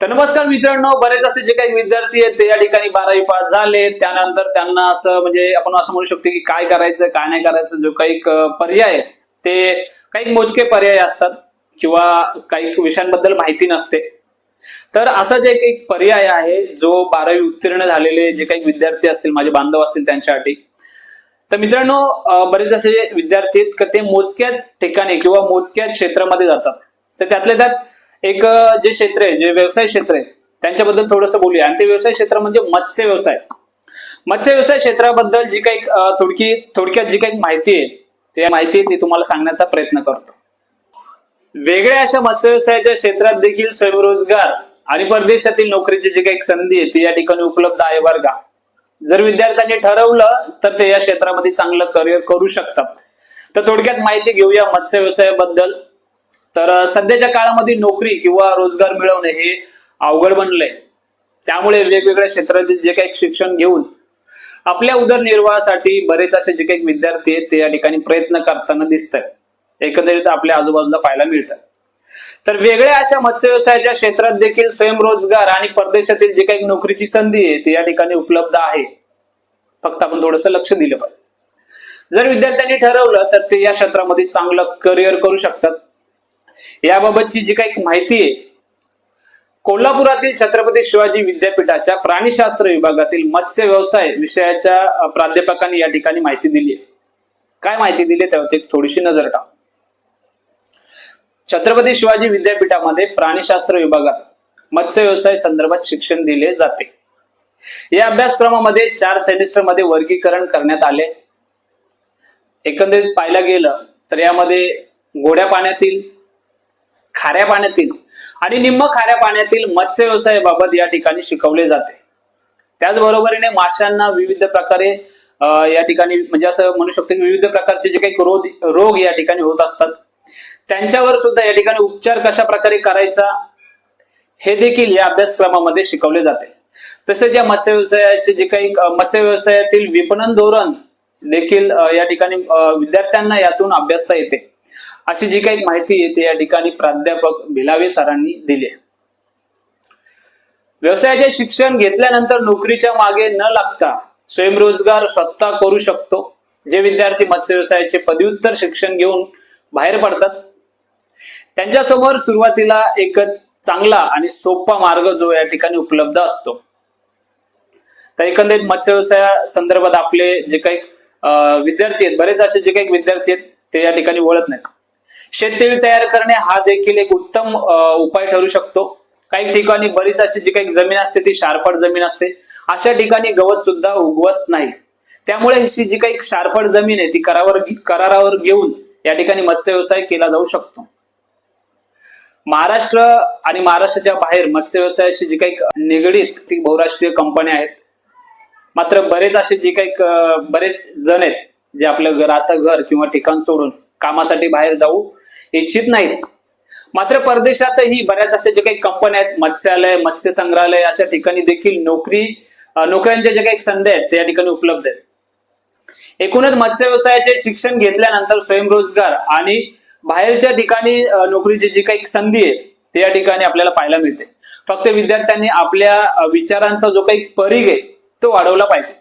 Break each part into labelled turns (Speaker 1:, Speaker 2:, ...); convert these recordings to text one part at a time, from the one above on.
Speaker 1: तर नमस्कार मित्रांनो बरेच असे जे काही विद्यार्थी आहेत ते या ठिकाणी बारावी पास झाले. त्यानंतर त्यांना असं म्हणजे आपण असं म्हणू शकतो की काय करायचं काय नाही करायचं जो काही पर्याय ते काही मोजके पर्याय असतात किंवा काही विषयांबद्दल माहिती नसते. तर असाच एक एक पर्याय आहे जो बारावी उत्तीर्ण झालेले जे काही विद्यार्थी असतील माझे बांधव असतील त्यांच्यासाठी. तर मित्रांनो बरेच असे विद्यार्थी आहेत का ते मोजक्याच ठिकाणी किंवा मोजक्याच क्षेत्रामध्ये जातात. तर त्यातल्या त्यात एक जे क्षेत्र आहे जे व्यवसाय क्षेत्र आहे त्यांच्याबद्दल थोडंसं बोलूया. आणि ते व्यवसाय क्षेत्र म्हणजे मत्स्य व्यवसाय. मत्स्य व्यवसाय क्षेत्राबद्दल जी काही थोडकी थोडक्यात जी काही माहिती आहे ते माहिती आहे ती तुम्हाला सांगण्याचा प्रयत्न करतो. वेगळ्या अशा मत्स्य व्यवसायाच्या क्षेत्रात देखील स्वयंरोजगार आणि परदेशातील नोकरीची जी काही संधी आहे ती या ठिकाणी उपलब्ध आहे बरं का. जर विद्यार्थ्यांनी ठरवलं तर ते या क्षेत्रामध्ये चांगलं करिअर करू शकतात. तर थोडक्यात माहिती घेऊया मत्स्य व्यवसायाबद्दल. तर सध्याच्या काळामध्ये नोकरी किंवा रोजगार मिळवणे हे अवघड बनलंय. त्यामुळे वेगवेगळ्या क्षेत्रातील जे काही शिक्षण घेऊन आपल्या उदरनिर्वाहासाठी बरेच असे जे काही विद्यार्थी आहेत ते या ठिकाणी प्रयत्न करताना दिसत आहेत एकंदरीत आपल्या आजूबाजूला पाहायला मिळतात तर वेगळ्या अशा मत्स्य व्यवसायाच्या क्षेत्रात देखील स्वयंरोजगार आणि परदेशातील जे काही नोकरीची संधी आहे ती या ठिकाणी उपलब्ध आहे. फक्त आपण थोडस लक्ष दिलं पाहिजे. जर विद्यार्थ्यांनी ठरवलं तर ते या क्षेत्रामध्ये चांगलं करिअर करू शकतात. याबाबतची जी काही माहिती आहे कोल्हापुरातील छत्रपती शिवाजी विद्यापीठाच्या प्राणीशास्त्र विभागातील मत्स्य व्यवसाय विषयाच्या प्राध्यापकांनी या ठिकाणी माहिती दिली आहे. काय माहिती दिली त्यावरती थोडीशी नजर टाक. छत्रपती शिवाजी विद्यापीठामध्ये प्राणीशास्त्र विभागात मत्स्य व्यवसाय संदर्भात शिक्षण दिले जाते. या अभ्यासक्रमामध्ये चार सेमिस्टरमध्ये वर्गीकरण करण्यात आले. एकंदरीत पाहायला गेलं तर यामध्ये गोड्या पाण्यातील खाऱ्या पाण्यातील आणि निम्म खाऱ्या पाण्यातील मत्स्य व्यवसायाबाबत या ठिकाणी शिकवले जाते. त्याचबरोबरीने माशांना विविध प्रकारे या ठिकाणी म्हणजे असं म्हणू शकतो की विविध प्रकारचे जे काही रोग रोग या ठिकाणी होत असतात. त्यांच्यावर सुद्धा या ठिकाणी उपचार कशा प्रकारे करायचा हे देखील या अभ्यासक्रमामध्ये शिकवले जाते. तसेच या मत्स्य व्यवसायाचे जे काही मत्स्य व्यवसायातील विपणन धोरण देखील या ठिकाणी विद्यार्थ्यांना यातून अभ्यासता येते. अशी जी काही माहिती आहे ते या ठिकाणी प्राध्यापक भिलावे सरांनी दिली आहे. व्यवसायाचे शिक्षण घेतल्यानंतर नोकरीच्या मागे न लागता स्वयंरोजगार स्वतः करू शकतो. जे विद्यार्थी मत्स्य व्यवसायाचे पदव्युत्तर शिक्षण घेऊन बाहेर पडतात. त्यांच्यासमोर सुरुवातीला एक चांगला आणि सोपा मार्ग जो या ठिकाणी उपलब्ध असतो. तर एकंदरीत मत्स्य व्यवसाया संदर्भात आपले जे काही विद्यार्थी आहेत बरेच असे जे काही विद्यार्थी आहेत ते या ठिकाणी वळत नाहीत. शेततळी तयार करणे हा देखील एक उत्तम उपाय ठरू शकतो. काही ठिकाणी बरीच अशी जी काही जमीन असते ती शारफळ जमीन असते. अशा ठिकाणी गवत सुद्धा उगवत नाही. त्यामुळे ही जी काही शारफट जमीन आहे ती करावर करारावर घेऊन या ठिकाणी मत्स्य व्यवसाय केला जाऊ शकतो. महाराष्ट्र आणि महाराष्ट्राच्या बाहेर मत्स्य व्यवसायाशी जी काही निगडीत ती बहुराष्ट्रीय कंपन्या आहेत. मात्र बरेच असे जे काही बरेच जण आहेत जे आपलं घर आता घर किंवा ठिकाण सोडून कामासाठी बाहेर जाऊ इच्छित नाहीत. मात्र परदेशातही बऱ्याच अशा जे काही कंपन्या आहेत मत्स्यालय मत्स्य संग्रहालय अशा ठिकाणी देखील नोकरी नोकऱ्यांच्या ज्या काही संधी आहेत त्या ठिकाणी उपलब्ध आहेत. एकूणच मत्स्य व्यवसायाचे शिक्षण घेतल्यानंतर स्वयंरोजगार आणि बाहेरच्या ठिकाणी नोकरीची जी काही संधी आहे ते या ठिकाणी आपल्याला पाहायला मिळते. फक्त विद्यार्थ्यांनी आपल्या विचारांचा जो काही परिघ आहे तो वाढवला पाहिजे.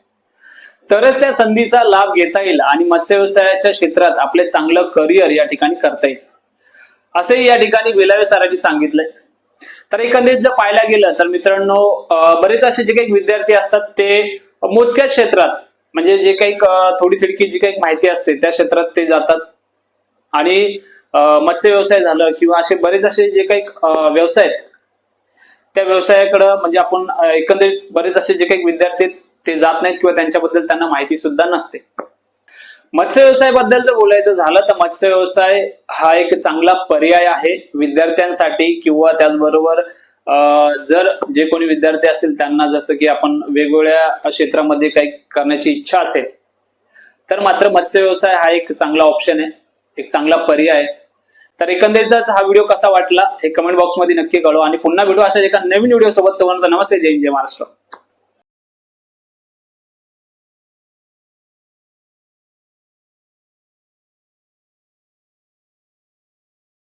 Speaker 1: तरच त्या संधीचा लाभ घेता येईल आणि मत्स्य व्यवसायाच्या क्षेत्रात आपले चांगलं करिअर या ठिकाणी करता येईल. असंही या ठिकाणी वेलावे सरांनी सांगितलंय. तर एकंदरीत जर पाहायला गेलं तर मित्रांनो बरेच असे जे काही विद्यार्थी असतात ते मोजक्या क्षेत्रात म्हणजे जे काही थोडी थिडकी जी काही माहिती असते त्या क्षेत्रात ते जातात. आणि मत्स्य व्यवसाय झालं किंवा असे बरेच असे जे काही व्यवसाय आहेत त्या व्यवसायाकडं म्हणजे आपण एकंदरीत बरेच असे जे काही विद्यार्थी आहेत, ते जात नाहीत किंवा त्यांच्याबद्दल त्यांना माहिती सुद्धा नसते. मत्स्य व्यवसायाबद्दल जर बोलायचं झालं तर मत्स्य व्यवसाय हा एक चांगला पर्याय आहे विद्यार्थ्यांसाठी किंवा त्याचबरोबर जर जे कोणी विद्यार्थी असतील त्यांना जसं की आपण वेगवेगळ्या क्षेत्रामध्ये काही करण्याची इच्छा असेल तर मात्र मत्स्य व्यवसाय हा एक चांगला ऑप्शन आहे एक चांगला पर्याय आहे. तर एकंदरीतच हा व्हिडिओ कसा वाटला हे कमेंट बॉक्समध्ये नक्की कळवा आणि पुन्हा भेटू अशा एका नवीन व्हिडिओ सोबत. तोपर्यंत नमस्ते जय जय महाराष्ट्र.